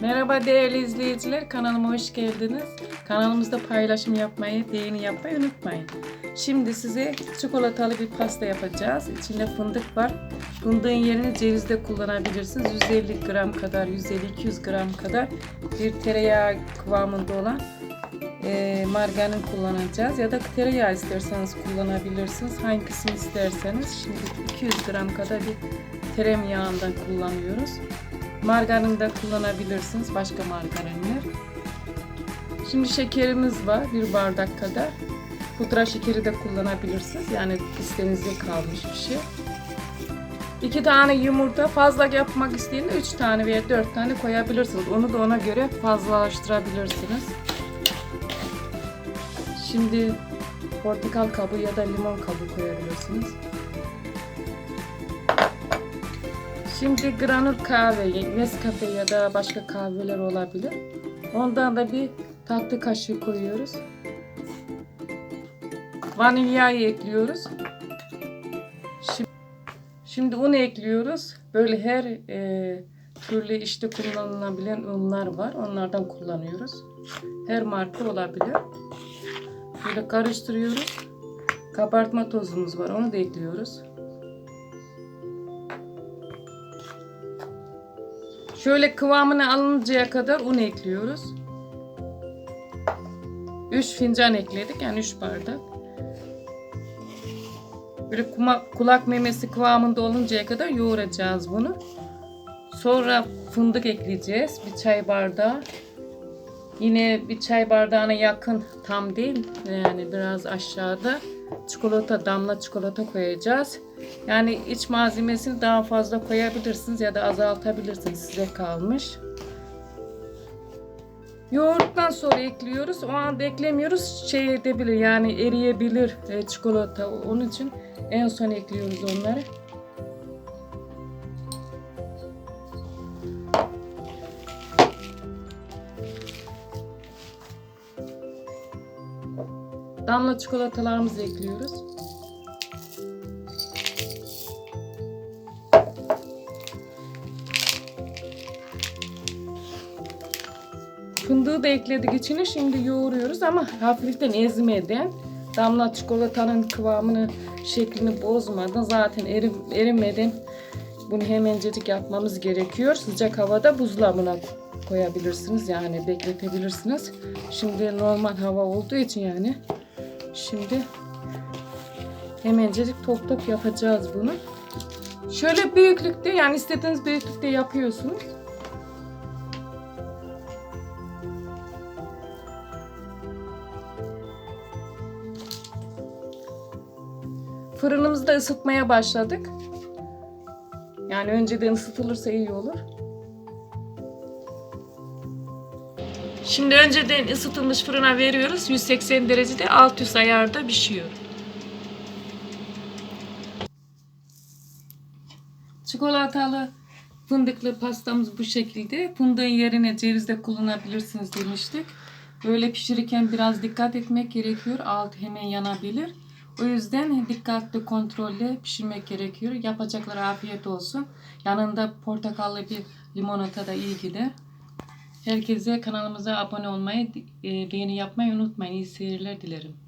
Merhaba değerli izleyiciler, kanalıma hoş geldiniz. Kanalımızda paylaşım yapmayı, beğeni yapmayı unutmayın. Şimdi size çikolatalı bir pasta yapacağız. İçinde fındık var. Fındığın yerine ceviz de kullanabilirsiniz. 150 gram kadar, 150-200 gram kadar bir tereyağı kıvamında olan e, margarin kullanacağız. Ya da tereyağı isterseniz kullanabilirsiniz. Hangisini isterseniz. Şimdi 200 gram kadar bir tereyağından kullanıyoruz. Margarin de kullanabilirsiniz. Başka margarinler. Şimdi şekerimiz var. Bir bardak kadar. Pudra şekeri de kullanabilirsiniz. Yani isteğinize kalmış bir şey. İki tane yumurta fazla yapmak isteyenler üç tane veya dört tane koyabilirsiniz. Onu da ona göre fazlalaştırabilirsiniz. Şimdi portakal kabuğu ya da limon kabuğu koyabilirsiniz. Şimdi granül kahve, Nescafe ya da başka kahveler olabilir. Ondan da bir tatlı kaşığı koyuyoruz. Vanilyayı ekliyoruz. Şimdi, şimdi un ekliyoruz. Böyle her e, türlü işte kullanılabilen unlar var. Onlardan kullanıyoruz. Her marka olabilir. Böyle karıştırıyoruz. Kabartma tozumuz var. Onu da ekliyoruz. Şöyle kıvamına alıncaya kadar un ekliyoruz. 3 fincan ekledik. Yani 3 bardak. Böyle kuma, kulak memesi kıvamında oluncaya kadar yoğuracağız bunu. Sonra fındık ekleyeceğiz. Bir çay bardağı. Yine bir çay bardağına yakın tam değil. Yani biraz aşağıda çikolata, damla çikolata koyacağız. Yani iç malzemesini daha fazla koyabilirsiniz ya da azaltabilirsiniz. Size kalmış. Yoğurduktan sonra ekliyoruz. O anda eklemiyoruz. Şey edebilir yani eriyebilir e, çikolata. Onun için en son ekliyoruz onları. Damla çikolatalarımızı ekliyoruz. Fındığı da ekledik içine. Şimdi yoğuruyoruz ama hafiften ezmeden damla çikolatanın kıvamını, şeklini bozmadan zaten erim, erimeden bunu hemencecik yapmamız gerekiyor. Sıcak havada buzdolabına koyabilirsiniz yani bekletebilirsiniz. Şimdi normal hava olduğu için yani şimdi hemencecik top top yapacağız bunu. Şöyle büyüklükte yani istediğiniz büyüklükte yapıyorsunuz. Fırınımızda ısıtmaya başladık. Yani önceden ısıtılırsa iyi olur. Şimdi önceden ısıtılmış fırına veriyoruz. 180 derecede alt üst ayarda pişiyor. Çikolatalı fındıklı pastamız bu şekilde. Fındığın yerine ceviz de kullanabilirsiniz demiştik. Böyle pişirirken biraz dikkat etmek gerekiyor. Alt hemen yanabilir. O yüzden dikkatli kontrolle pişirmek gerekiyor. Yapacaklara afiyet olsun. Yanında portakallı bir limonata da iyi gider. Herkese kanalımıza abone olmayı, e, beğeni yapmayı unutmayın. İyi seyirler dilerim.